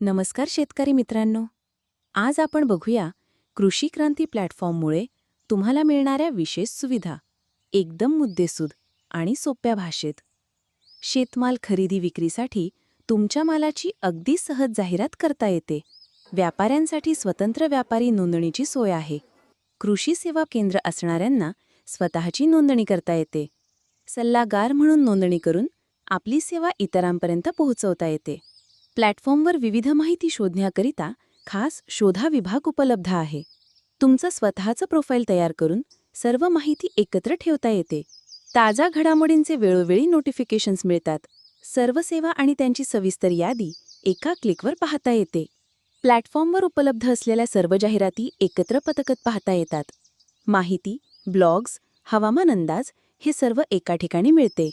नमस्कार शेतकरी मित्रांनो. आज आपण बघूया कृषी क्रांती प्लॅटफॉर्ममुळे तुम्हाला मिळणाऱ्या विशेष सुविधा एकदम मुद्देसूद आणि सोप्या भाषेत. शेतमाल खरेदी विक्रीसाठी तुमच्या मालाची अगदी सहज जाहिरात करता येते. व्यापाऱ्यांसाठी स्वतंत्र व्यापारी नोंदणीची सोय आहे. कृषी सेवा केंद्र असणाऱ्यांना स्वतःची नोंदणी करता येते. सल्लागार म्हणून नोंदणी करून आपली सेवा इतरांपर्यंत पोहोचवता येते. प्लॅटफॉर्मवर विविध माहिती शोधण्याकरिता खास शोधा विभाग उपलब्ध आहे. तुमचं स्वतःचं प्रोफाईल तयार करून सर्व माहिती एकत्र ठेवता येते. ताजा घडामोडींचे वेळोवेळी नोटिफिकेशन्स मिळतात. सर्व सेवा आणि त्यांची सविस्तर यादी एका क्लिकवर पाहता येते. प्लॅटफॉर्मवर उपलब्ध असलेल्या सर्व जाहिराती एकत्र पथकत पाहता येतात. माहिती ब्लॉग्स हवामान अंदाज हे सर्व एका ठिकाणी मिळते.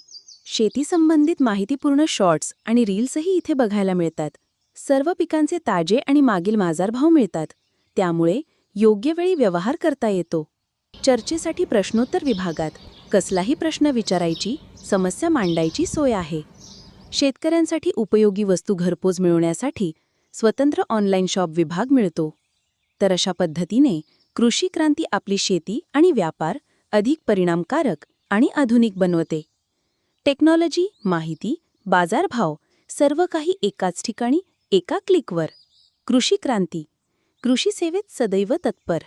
शेती संबंधित माहितीपूर्ण शॉर्ट्स आणि रील्सही इथे बघायला मिळतात. सर्व पिकांचे ताजे आणि मागील बाजारभाव मिळतात. त्यामुळे योग्य वेळी व्यवहार करता येतो. चर्चेसाठी प्रश्नोत्तर विभागात कसलाही प्रश्न विचारायची समस्या मांडायची सोय आहे. शेतकऱ्यांसाठी उपयोगी वस्तू घरपोच मिळवण्यासाठी स्वतंत्र ऑनलाईन शॉप विभाग मिळतो. तर अशा पद्धतीने कृषी क्रांती आपली शेती आणि व्यापार अधिक परिणामकारक आणि आधुनिक बनवते. टेक्नॉलॉजी माहिती बाजारभाव सर्व काही एकाच ठिकाणी एका क्लिकवर. कृषी क्रांती. कृषी सेवेत सदैव तत्पर.